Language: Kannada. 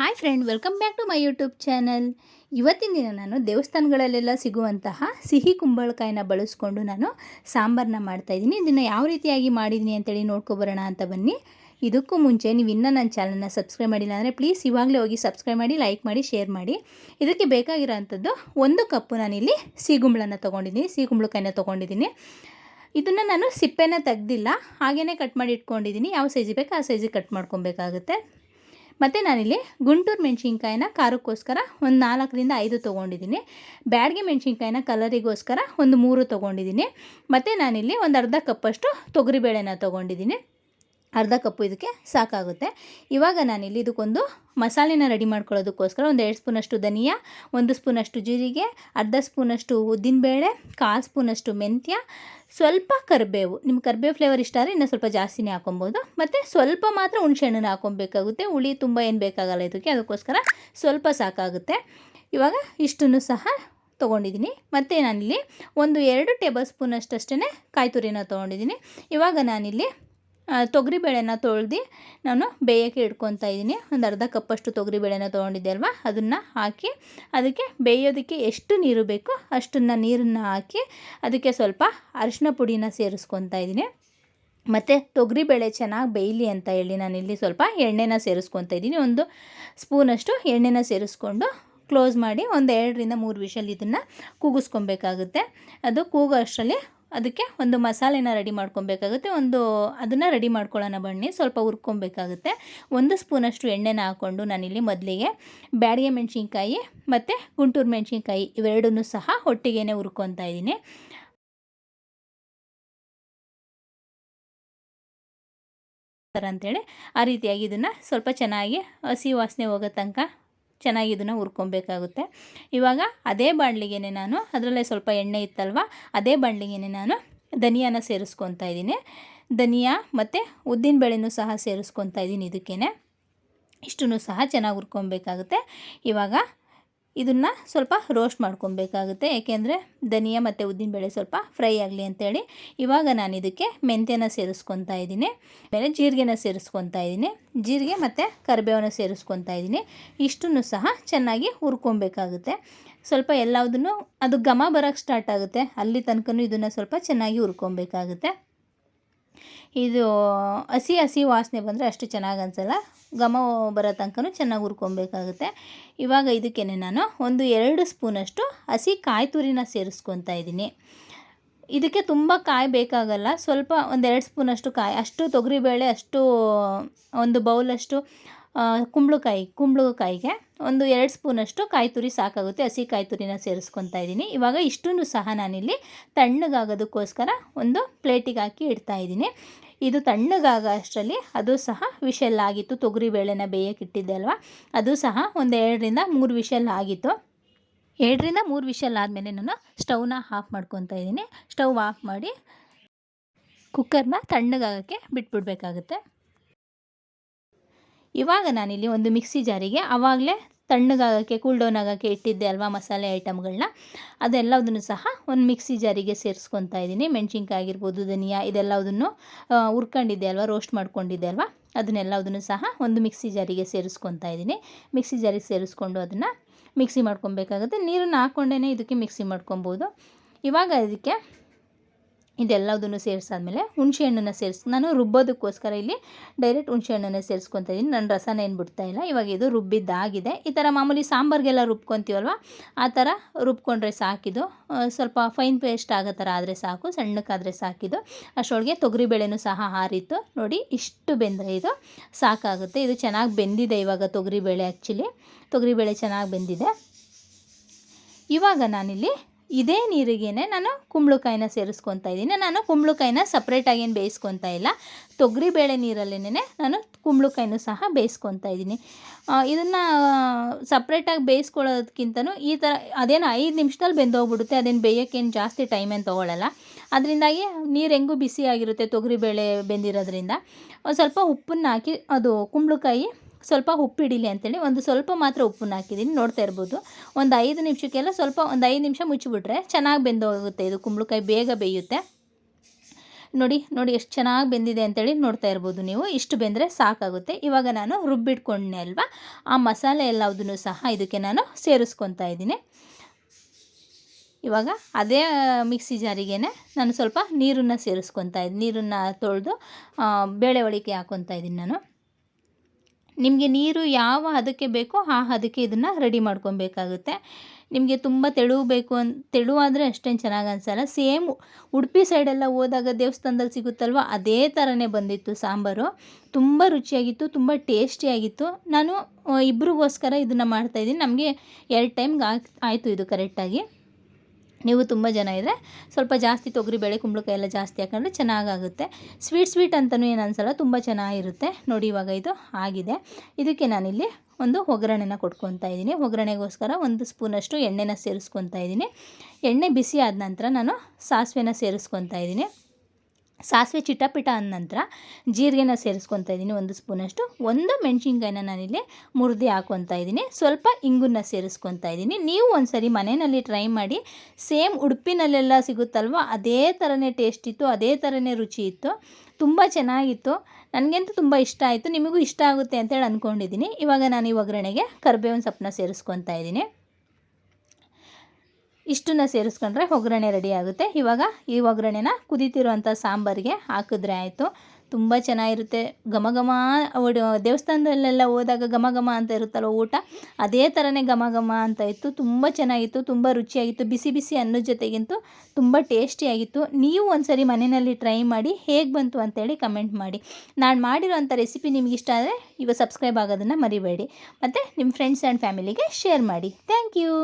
Hi friend welcome back to my YouTube channel ಇವತ್ತಿನ ದಿನ ನಾನು ದೇವಸ್ಥಾನಗಳಲ್ಲೆಲ್ಲ ಸಿಗುವಂತಹ ಸಿಹಿ ಕುಂಬಳಕಾಯಿನ ಬಳಸ್ಕೊಂಡು ನಾನು ಸಾಂಬಾರನ್ನ ಮಾಡ್ತಾಯಿದ್ದೀನಿ ಇದನ್ನು ಯಾವ ರೀತಿಯಾಗಿ ಮಾಡಿದ್ದೀನಿ ಅಂತೇಳಿ ನೋಡ್ಕೊಬರೋಣ ಅಂತ ಬನ್ನಿ. ಇದಕ್ಕೂ ಮುಂಚೆ ನೀವು ಇನ್ನೂ ನನ್ನ ಚಾನಲ್ನ ಸಬ್ಸ್ಕ್ರೈಬ್ ಮಾಡಿಲ್ಲ ಅಂದರೆ ಪ್ಲೀಸ್ ಇವಾಗಲೇ ಹೋಗಿ ಸಬ್ಸ್ಕ್ರೈಬ್ ಮಾಡಿ ಲೈಕ್ ಮಾಡಿ ಶೇರ್ ಮಾಡಿ. ಇದಕ್ಕೆ ಬೇಕಾಗಿರೋ ಅಂಥದ್ದು ಒಂದು ಕಪ್ಪು ನಾನಿಲ್ಲಿ ಸಿಗುಂಬಳನ್ನು ತೊಗೊಂಡಿದ್ದೀನಿ ಸಿಗುಂಬಳಕಾಯಿನ ತೊಗೊಂಡಿದ್ದೀನಿ. ಇದನ್ನು ನಾನು ಸಿಪ್ಪೆನ ತೆಗ್ದಿಲ್ಲ ಹಾಗೇ ಕಟ್ ಮಾಡಿ ಇಟ್ಕೊಂಡಿದ್ದೀನಿ. ಯಾವ ಸೈಜಿಗೆ ಬೇಕು ಆ ಸೈಜಿಗೆ ಕಟ್ ಮಾಡ್ಕೊಬೇಕಾಗುತ್ತೆ. ಮತ್ತು ನಾನಿಲ್ಲಿ ಗುಂಟೂರು ಮೆಣಸಿನ್ಕಾಯಿನ ಖಾರಕ್ಕೋಸ್ಕರ ಒಂದು ನಾಲ್ಕರಿಂದ ಐದು ತೊಗೊಂಡಿದ್ದೀನಿ. ಬ್ಯಾಡ್ಗೆ ಮೆಣಸಿನ್ಕಾಯಿನ ಕಲರಿಗೋಸ್ಕರ ಒಂದು ಮೂರು ತೊಗೊಂಡಿದ್ದೀನಿ. ಮತ್ತು ನಾನಿಲ್ಲಿ ಒಂದು ಅರ್ಧ ಕಪ್ಪಷ್ಟು ತೊಗರಿಬೇಳೆನ ತೊಗೊಂಡಿದ್ದೀನಿ. ಅರ್ಧ ಕಪ್ಪು ಇದಕ್ಕೆ ಸಾಕಾಗುತ್ತೆ. ಇವಾಗ ನಾನಿಲ್ಲಿ ಇದಕ್ಕೊಂದು ಮಸಾಲೆನ ರೆಡಿ ಮಾಡ್ಕೊಳ್ಳೋದಕ್ಕೋಸ್ಕರ ಒಂದು ಎರಡು ಸ್ಪೂನಷ್ಟು ಧನಿಯಾ, ಒಂದು ಸ್ಪೂನಷ್ಟು ಜೀರಿಗೆ, ಅರ್ಧ ಸ್ಪೂನಷ್ಟು ಉದ್ದಿನಬೇಳೆ ಕಾಲು ಸ್ಪೂನಷ್ಟು ಮೆಂತ್ಯ, ಸ್ವಲ್ಪ ಕರಿಬೇವು. ನಿಮ್ಮ ಕರಿಬೇವು ಫ್ಲೇವರ್ ಇಷ್ಟ ಆದರೆ ಇನ್ನೂ ಸ್ವಲ್ಪ ಜಾಸ್ತಿನೇ ಹಾಕೊಬೋದು ಮತ್ತು ಸ್ವಲ್ಪ ಮಾತ್ರ ಹುಣ್ಸೆಹಣ್ಣನ್ನು ಹಾಕೊಬೇಕಾಗುತ್ತೆ ಹುಳಿ ತುಂಬ ಏನು ಬೇಕಾಗಲ್ಲ ಇದಕ್ಕೆ. ಅದಕ್ಕೋಸ್ಕರ ಸ್ವಲ್ಪ ಸಾಕಾಗುತ್ತೆ. ಇವಾಗ ಇಷ್ಟನ್ನು ಸಹ ತೊಗೊಂಡಿದ್ದೀನಿ. ಮತ್ತು ನಾನಿಲ್ಲಿ ಒಂದು ಎರಡು ಟೇಬಲ್ ಸ್ಪೂನಷ್ಟಷ್ಟೇ ಕಾಯಿ ತುರಿನ ತೊಗೊಂಡಿದ್ದೀನಿ. ಇವಾಗ ನಾನಿಲ್ಲಿ ತೊಗರಿಬೇಳೆನ ತೊಳ್ದು ನಾನು ಬೇಯೋಕ್ಕೆ ಇಟ್ಕೊತಾ ಇದ್ದೀನಿ. ಒಂದು ಅರ್ಧ ಕಪ್ಪಷ್ಟು ತೊಗರಿಬೇಳೆನ ತೊಗೊಂಡಿದ್ದೆ ಅಲ್ವಾ? ಅದನ್ನು ಹಾಕಿ ಅದಕ್ಕೆ ಬೇಯೋದಕ್ಕೆ ಎಷ್ಟು ನೀರು ಬೇಕೋ ಅಷ್ಟನ್ನು ನೀರನ್ನು ಹಾಕಿ ಅದಕ್ಕೆ ಸ್ವಲ್ಪ ಅರಿಶಿನ ಪುಡಿನ ಸೇರಿಸ್ಕೊತಾ ಇದ್ದೀನಿ. ಮತ್ತು ತೊಗರಿಬೇಳೆ ಚೆನ್ನಾಗಿ ಬೇಯಲಿ ಅಂತ ಹೇಳಿ ನಾನಿಲ್ಲಿ ಸ್ವಲ್ಪ ಎಣ್ಣೆನ ಸೇರಿಸ್ಕೊತಾ ಇದ್ದೀನಿ. ಒಂದು ಸ್ಪೂನಷ್ಟು ಎಣ್ಣೆನ ಸೇರಿಸ್ಕೊಂಡು ಕ್ಲೋಸ್ ಮಾಡಿ ಒಂದು ಎರಡರಿಂದ ಮೂರು ವಿಷಲ್ ಇದನ್ನು ಕೂಗಿಸ್ಕೊಬೇಕಾಗುತ್ತೆ. ಅದು ಕೂಗೋ ಅಷ್ಟರಲ್ಲಿ ಅದಕ್ಕೆ ಒಂದು ಮಸಾಲೆನ ರೆಡಿ ಮಾಡ್ಕೊಬೇಕಾಗುತ್ತೆ. ಒಂದು ಅದನ್ನು ರೆಡಿ ಮಾಡ್ಕೊಳ್ಳೋಣ ಬನ್ನಿ. ಸ್ವಲ್ಪ ಹುರ್ಕೊಬೇಕಾಗುತ್ತೆ. ಒಂದು ಸ್ಪೂನಷ್ಟು ಎಣ್ಣೆನ ಹಾಕ್ಕೊಂಡು ನಾನಿಲ್ಲಿ ಮೊದಲಿಗೆ ಬ್ಯಾಡಿಗೆ ಮೆಣಸಿನ್ಕಾಯಿ ಮತ್ತು ಗುಂಟೂರು ಮೆಣಸಿನ್ಕಾಯಿ ಇವೆರಡನ್ನೂ ಸಹ ಒಟ್ಟಿಗೆ ಹುರ್ಕೊತಾ ಇದ್ದೀನಿ. ಅಂತೇಳಿ ಆ ರೀತಿಯಾಗಿ ಇದನ್ನು ಸ್ವಲ್ಪ ಚೆನ್ನಾಗಿ ಹಸಿ ವಾಸನೆ ಹೋಗೋ ತನಕ ಚೆನ್ನಾಗಿ ಇದನ್ನು ಹುರ್ಕೊಬೇಕಾಗುತ್ತೆ. ಇವಾಗ ಅದೇ ಬಾಣಲಿಗೆ ನಾನು ಅದರಲ್ಲೇ ಸ್ವಲ್ಪ ಎಣ್ಣೆ ಇತ್ತಲ್ವ, ಅದೇ ಬಾಣಲಿಗೆ ನಾನು ಧನಿಯಾನ ಸೇರಿಸ್ಕೊತಾ ಇದ್ದೀನಿ. ಧನಿಯಾ ಮತ್ತು ಉದ್ದಿನ ಬೇಳೆನೂ ಸಹ ಸೇರಿಸ್ಕೊತಾ ಇದ್ದೀನಿ ಇದಕ್ಕೇ ಇಷ್ಟೂ ಸಹ ಚೆನ್ನಾಗಿ ಹುರ್ಕೊಬೇಕಾಗುತ್ತೆ. ಇವಾಗ ಇದನ್ನು ಸ್ವಲ್ಪ ರೋಸ್ಟ್ ಮಾಡ್ಕೊಬೇಕಾಗುತ್ತೆ. ಏಕೆಂದರೆ ಧನಿಯಾ ಮತ್ತು ಉದ್ದಿನಬೇಳೆ ಸ್ವಲ್ಪ ಫ್ರೈ ಆಗಲಿ ಅಂತೇಳಿ. ಇವಾಗ ನಾನು ಇದಕ್ಕೆ ಮೆಂತ್ಯನ ಸೇರಿಸ್ಕೊತಾ ಇದ್ದೀನಿ. ಆಮೇಲೆ ಜೀರಿಗೆನ ಸೇರಿಸ್ಕೊತಾ ಇದ್ದೀನಿ. ಜೀರಿಗೆ ಮತ್ತು ಕರಿಬೇವನ್ನ ಸೇರಿಸ್ಕೊತಾ ಇದ್ದೀನಿ. ಇಷ್ಟನ್ನು ಸಹ ಚೆನ್ನಾಗಿ ಹುರ್ಕೊಬೇಕಾಗುತ್ತೆ. ಸ್ವಲ್ಪ ಎಲ್ಲದನ್ನು ಅದು ಘಮ ಬರೋಕ್ಕೆ ಸ್ಟಾರ್ಟ್ ಆಗುತ್ತೆ. ಅಲ್ಲಿ ತನಕ ಇದನ್ನು ಸ್ವಲ್ಪ ಚೆನ್ನಾಗಿ ಹುರ್ಕೊಬೇಕಾಗುತ್ತೆ. ಇದು ಹಸಿ ಹಸಿ ವಾಸನೆ ಬಂದರೆ ಅಷ್ಟು ಚೆನ್ನಾಗಿ ಅನಿಸಲ್ಲ? ಘಮ ಬರೋ ತನಕನೂ ಚೆನ್ನಾಗಿ ಹುರ್ಕೊಬೇಕಾಗುತ್ತೆ. ಇವಾಗ ಇದಕ್ಕೇ ನಾನು ಒಂದು ಎರಡು ಸ್ಪೂನಷ್ಟು ಹಸಿ ಕಾಯಿ ತುರಿನ ಸೇರಿಸ್ಕೊತಾ ಇದ್ದೀನಿ. ಇದಕ್ಕೆ ತುಂಬ ಕಾಯಿ ಬೇಕಾಗಲ್ಲ, ಸ್ವಲ್ಪ ಒಂದೆರಡು ಸ್ಪೂನಷ್ಟು ಕಾಯಿ, ಅಷ್ಟು ತೊಗರಿಬೇಳೆ, ಅಷ್ಟು ಒಂದು ಬೌಲಷ್ಟು ಕುಂಬಳಕಾಯಿ, ಕುಂಬಳಕಾಯಿಗೆ ಒಂದು ಎರಡು ಸ್ಪೂನಷ್ಟು ಕಾಯಿ ತುರಿ ಸಾಕಾಗುತ್ತೆ. ಹಸಿ ಕಾಯಿ ತುರಿನ ಸೇರಿಸ್ಕೊತಾ ಇದ್ದೀನಿ. ಇವಾಗ ಇಷ್ಟನ್ನು ಸಹ ನಾನಿಲ್ಲಿ ತಣ್ಣಗಾಗೋದಕ್ಕೋಸ್ಕರ ಒಂದು ಪ್ಲೇಟಿಗೆ ಹಾಕಿ ಇಡ್ತಾ ಇದ್ದೀನಿ. ಇದು ತಣ್ಣಗಾಗ ಅಷ್ಟರಲ್ಲಿ ಅದು ಸಹ ವಿಷಲ್ ಆಗಿತ್ತು ತೊಗರಿಬೇಳೆನ ಬೇಯಕ್ಕೆ ಇಟ್ಟಿದ್ದೆ ಅಲ್ವಾ? ಅದು ಸಹ ಒಂದು ಎರಡರಿಂದ ಮೂರು ವಿಷಲ್ ಆಗಿತ್ತು ಎರಡರಿಂದ ಮೂರು ವಿಷಲ್ ಆದಮೇಲೆ ನಾನು ಸ್ಟವ್ನ ಆಫ್ ಮಾಡ್ಕೊತಾ ಇದ್ದೀನಿ. ಸ್ಟವ್ ಆಫ್ ಮಾಡಿ ಕುಕ್ಕರ್ನ ತಣ್ಣಗಾಗೋಕ್ಕೆ ಬಿಟ್ಬಿಡ್ಬೇಕಾಗುತ್ತೆ. ಇವಾಗ ನಾನಿಲ್ಲಿ ಒಂದು ಮಿಕ್ಸಿ ಜಾರಿಗೆ ಆವಾಗಲೇ ತಣ್ಣಗಾಗೋಕ್ಕೆ ಕೂಲ್ ಡೌನ್ ಆಗೋಕ್ಕೆ ಇಟ್ಟಿದ್ದೆ ಅಲ್ವಾ ಮಸಾಲೆ ಐಟಮ್ಗಳನ್ನ. ಅದೆಲ್ಲದನ್ನು ಸಹ ಒಂದು ಮಿಕ್ಸಿ ಜಾರಿಗೆ ಸೇರಿಸ್ಕೊತಾ ಇದ್ದೀನಿ. ಮೆಣಸಿನ್ಕಾಯಿ ಆಗಿರ್ಬೋದು, ಧನಿಯಾ, ಇದೆಲ್ಲದನ್ನು ಹುರ್ಕೊಂಡಿದ್ದೆ ಅಲ್ವಾ ರೋಸ್ಟ್ ಮಾಡ್ಕೊಂಡಿದ್ದೆ ಅಲ್ವಾ, ಅದನ್ನೆಲ್ಲದನ್ನು ಸಹ ಒಂದು ಮಿಕ್ಸಿ ಜಾರಿಗೆ ಸೇರಿಸ್ಕೊತಾ ಇದ್ದೀನಿ. ಮಿಕ್ಸಿ ಜಾರಿಗೆ ಸೇರಿಸ್ಕೊಂಡು ಅದನ್ನು ಮಿಕ್ಸಿ ಮಾಡ್ಕೊಬೇಕಾಗುತ್ತೆ. ನೀರನ್ನು ಹಾಕ್ಕೊಂಡೇ ಇದಕ್ಕೆ ಮಿಕ್ಸಿ ಮಾಡ್ಕೊಬೋದು. ಇವಾಗ ಇದಕ್ಕೆ ಇದೆಲ್ಲದನ್ನು ಸೇರಿಸಾದ್ಮೇಲೆ ಹುಣಸೆ ಹಣ್ಣನ್ನು ಸೇರಿಸ್, ನಾನು ರುಬ್ಬೋದಕ್ಕೋಸ್ಕರ ಇಲ್ಲಿ ಡೈರೆಕ್ಟ್ ಹುಣಸೆ ಹಣ್ಣನ್ನು ಸೇರಿಸ್ಕೊತಾ ಇದ್ದೀನಿ ನನ್ನ ರಸನ ಏನು ಬಿಡ್ತಾ ಇಲ್ಲ. ಇವಾಗ ಇದು ರುಬ್ಬಿದ್ದಾಗಿದೆ. ಈ ಥರ ಮಾಮೂಲಿ ಸಾಂಬಾರಿಗೆಲ್ಲ ರುಬ್ಕೊತೀವಲ್ವ? ಆ ಥರ ರುಬ್ಕೊಂಡ್ರೆ ಸಾಕಿದು. ಸ್ವಲ್ಪ ಫೈನ್ ಪೇಸ್ಟ್ ಆಗೋ ಥರ ಆದರೆ ಸಾಕು. ಸಣ್ಣಕ್ಕಾದರೆ ಸಾಕಿದು. ಅಷ್ಟೊಳಗೆ ತೊಗರಿಬೇಳೆನೂ ಸಹ ಹಾರಿತ್ತು ನೋಡಿ, ಇಷ್ಟು ಬೆಂದರೆ ಇದು ಸಾಕಾಗುತ್ತೆ. ಇದು ಚೆನ್ನಾಗಿ ಬೆಂದಿದೆ ಇವಾಗ ತೊಗರಿಬೇಳೆ ಆ್ಯಕ್ಚುಲಿ ತೊಗರಿಬೇಳೆ ಚೆನ್ನಾಗಿ ಬೆಂದಿದೆ. ಇವಾಗ ನಾನಿಲ್ಲಿ ಇದೇ ನೀರಿಗೇ ನಾನು ಕುಂಬಳಕಾಯಿನ ಸೇರಿಸ್ಕೊತಾ ಇದ್ದೀನಿ. ನಾನು ಕುಂಬಳಕಾಯಿನ ಸಪ್ರೇಟಾಗಿ ಏನು ಬೇಯಿಸ್ಕೊತಾ ಇಲ್ಲ. ತೊಗರಿಬೇಳೆ ನೀರಲ್ಲೇನೆ ನಾನು ಕುಂಬಳಕಾಯಿನ ಸಹ ಬೇಯಿಸ್ಕೊತಾ ಇದ್ದೀನಿ. ಇದನ್ನು ಸಪ್ರೇಟಾಗಿ ಬೇಯಿಸ್ಕೊಳ್ಳೋದಕ್ಕಿಂತನೂ ಈ ಥರ ಅದೇನು ಐದು ನಿಮಿಷದಲ್ಲಿ ಬೆಂದೋಗ್ಬಿಡುತ್ತೆ. ಅದೇನು ಬೇಯೋಕ್ಕೇನು ಜಾಸ್ತಿ ಟೈಮ್ ಏನು ತೊಗೊಳ್ಳಲ್ಲ ಅದರಿಂದಾಗಿ ನೀರು ಹೆಂಗೂ ಬಿಸಿಯಾಗಿರುತ್ತೆ ತೊಗರಿಬೇಳೆ ಬೆಂದಿರೋದ್ರಿಂದ. ಸ್ವಲ್ಪ ಉಪ್ಪನ್ನು ಹಾಕಿ ಅದು ಕುಂಬಳಕಾಯಿ ಸ್ವಲ್ಪ ಉಪ್ಪು ಹಿಡೀಲಿ ಅಂತೇಳಿ ಒಂದು ಸ್ವಲ್ಪ ಮಾತ್ರ ಉಪ್ಪನ್ನು ಹಾಕಿದ್ದೀನಿ, ನೋಡ್ತಾ ಇರ್ಬೋದು. ಒಂದು ಐದು ನಿಮಿಷಕ್ಕೆಲ್ಲ ಸ್ವಲ್ಪ ಒಂದು ಐದು ನಿಮಿಷ ಮುಚ್ಚಿಬಿಟ್ರೆ ಚೆನ್ನಾಗಿ ಬೆಂದೋಗುತ್ತೆ ಇದು ಕುಂಬಳಕಾಯಿ, ಬೇಗ ಬೇಯುತ್ತೆ. ನೋಡಿ ನೋಡಿ ಎಷ್ಟು ಚೆನ್ನಾಗಿ ಬೆಂದಿದೆ ಅಂತೇಳಿ ನೋಡ್ತಾ ಇರ್ಬೋದು ನೀವು. ಇಷ್ಟು ಬೆಂದರೆ ಸಾಕಾಗುತ್ತೆ. ಇವಾಗ ನಾನು ರುಬ್ಬಿಟ್ಕೊಂಡೆ ಅಲ್ವಾ? ಆ ಮಸಾಲೆ ಎಲ್ಲದನ್ನು ಸಹ ಇದಕ್ಕೆ ನಾನು ಸೇರಿಸ್ಕೊತಾ ಇದ್ದೀನಿ. ಇವಾಗ ಅದೇ ಮಿಕ್ಸಿ ಜಾರಿಗೆ ನಾನು ಸ್ವಲ್ಪ ನೀರನ್ನು ಸೇರಿಸ್ಕೊತಾ ಇದ್ದೀನಿ ನೀರನ್ನು ತೊಳೆದು ಬೇಳೆ ಒಳಿಕೆ ಹಾಕೊತಾ ಇದ್ದೀನಿ ನಾನು. ನಿಮಗೆ ನೀರು ಯಾವ ಹದಕ್ಕೆ ಬೇಕೋ ಆ ಹದಕ್ಕೆ ಇದನ್ನು ರೆಡಿ ಮಾಡ್ಕೊಬೇಕಾಗುತ್ತೆ. ನಿಮಗೆ ತುಂಬ ತೆಳು ಬೇಕು ಅನ್, ತೆಳುವಾದರೆ ಅಷ್ಟೇನು ಚೆನ್ನಾಗಿ ಅನಿಸಲ್ಲ. ಸೇಮ್ ಉಡುಪಿ ಸೈಡೆಲ್ಲ ಹೋದಾಗ ದೇವಸ್ಥಾನದಲ್ಲಿ ಸಿಗುತ್ತಲ್ವ, ಅದೇ ಥರನೇ ಬಂದಿತ್ತು ಸಾಂಬಾರು. ತುಂಬ ರುಚಿಯಾಗಿತ್ತು, ತುಂಬ ಟೇಸ್ಟಿಯಾಗಿತ್ತು. ನಾನು ಇಬ್ರಿಗೋಸ್ಕರ ಇದನ್ನು ಮಾಡ್ತಾಯಿದ್ದೀನಿ ನಮಗೆ ಎರಡು ಟೈಮ್ಗೆ ಆಯಿತು ಇದು ಕರೆಕ್ಟಾಗಿ. ನೀವು ತುಂಬ ಜನ ಇದ್ದರೆ ಸ್ವಲ್ಪ ಜಾಸ್ತಿ ತೊಗರಿಬೇಳೆ ಕುಂಬಳಕಾಯಿ ಎಲ್ಲ ಜಾಸ್ತಿ ಹಾಕೊಂಡ್ರೆ ಚೆನ್ನಾಗಾಗುತ್ತೆ. ಸ್ವೀಟ್ ಸ್ವೀಟ್ ಅಂತಲೂ ಏನು ಅನಿಸಲ್ಲ, ತುಂಬ ಚೆನ್ನಾಗಿರುತ್ತೆ. ನೋಡಿ ಇವಾಗ ಇದು ಆಗಿದೆ. ಇದಕ್ಕೆ ನಾನಿಲ್ಲಿ ಒಂದು ಒಗ್ಗರಣೆನ ಕೊಟ್ಕೊತಾ ಇದ್ದೀನಿ. ಒಗ್ಗರಣೆಗೋಸ್ಕರ ಒಂದು ಸ್ಪೂನಷ್ಟು ಎಣ್ಣೆನ ಸೇರಿಸ್ಕೊತಾ ಇದ್ದೀನಿ. ಎಣ್ಣೆ ಬಿಸಿ ಆದ ನಂತರ ನಾನು ಸಾಸಿವೆನ ಸೇರಿಸ್ಕೊತಾ ಇದ್ದೀನಿ. ಸಾಸಿವೆ ಚಿಟಪಿಟ ಅಂದ ನಂತರ ಜೀರಿಗೆನ ಸೇರಿಸ್ಕೊತಾ ಇದ್ದೀನಿ ಒಂದು ಸ್ಪೂನಷ್ಟು. ಒಂದು ಮೆಣಸಿನ್ಕಾಯಿನ ನಾನಿಲ್ಲಿ ಮುರಿದು ಹಾಕ್ಕೊತಾ ಇದ್ದೀನಿ. ಸ್ವಲ್ಪ ಇಂಗುನ ಸೇರಿಸ್ಕೊತಾ ಇದ್ದೀನಿ. ನೀವು ಒಂದು ಸರಿ ಮನೆಯಲ್ಲಿ ಟ್ರೈ ಮಾಡಿ. ಸೇಮ್ ಉಡುಪಿನಲ್ಲೆಲ್ಲ ಸಿಗುತ್ತಲ್ವ? ಅದೇ ಥರನೇ ಟೇಸ್ಟ್ ಇತ್ತು, ಅದೇ ಥರನೇ ರುಚಿ ಇತ್ತು. ತುಂಬ ಚೆನ್ನಾಗಿತ್ತು. ನನಗಂತೂ ತುಂಬ ಇಷ್ಟ ಆಯಿತು. ನಿಮಗೂ ಇಷ್ಟ ಆಗುತ್ತೆ ಅಂತೇಳಿ ಅಂದ್ಕೊಂಡಿದ್ದೀನಿ ಇವಾಗ ನಾನು ಈ ಒಗ್ಗರಣೆಗೆ ಕರ್ಬೇವಿನ ಸೊಪ್ಪನ್ನ ಸೇರಿಸ್ಕೊತಾ ಇದ್ದೀನಿ. ಇಷ್ಟನ್ನ ಸೇರಿಸ್ಕೊಂಡ್ರೆ ಒಗ್ಗರಣೆ ರೆಡಿ ಆಗುತ್ತೆ. ಇವಾಗ ಈ ಒಗ್ಗರಣೆನ ಕುದೀತಿರುವಂಥ ಸಾಂಬಾರಿಗೆ ಹಾಕಿದ್ರೆ ಆಯಿತು. ತುಂಬ ಚೆನ್ನಾಗಿರುತ್ತೆ. ಘಮ ಘಮ ದೇವಸ್ಥಾನದಲ್ಲೆಲ್ಲ ಹೋದಾಗ ಘಮ ಘಮ ಅಂತ ಇರುತ್ತಲ್ಲ ಊಟ? ಅದೇ ಥರನೇ ಘಮ ಘಮ ಅಂತ ಇತ್ತು. ತುಂಬ ಚೆನ್ನಾಗಿತ್ತು, ತುಂಬ ರುಚಿಯಾಗಿತ್ತು. ಬಿಸಿ ಬಿಸಿ ಅನ್ನದ ಜೊತೆಗಿಂತೂ ತುಂಬ ಟೇಸ್ಟಿಯಾಗಿತ್ತು. ನೀವು ಒಂದು ಸರಿ ಮನೆಯಲ್ಲಿ ಟ್ರೈ ಮಾಡಿ ಹೇಗೆ ಬಂತು ಅಂತೇಳಿ ಕಮೆಂಟ್ ಮಾಡಿ. ನಾನು ಮಾಡಿರೋಂಥ ರೆಸಿಪಿ ನಿಮ್ಗೆ ಇಷ್ಟ ಆದರೆ ಇವಾಗ ಸಬ್ಸ್ಕ್ರೈಬ್ ಆಗೋದನ್ನು ಮರಿಬೇಡಿ. ಮತ್ತು ನಿಮ್ಮ ಫ್ರೆಂಡ್ಸ್ ಆ್ಯಂಡ್ ಫ್ಯಾಮಿಲಿಗೆ ಶೇರ್ ಮಾಡಿ. Thank you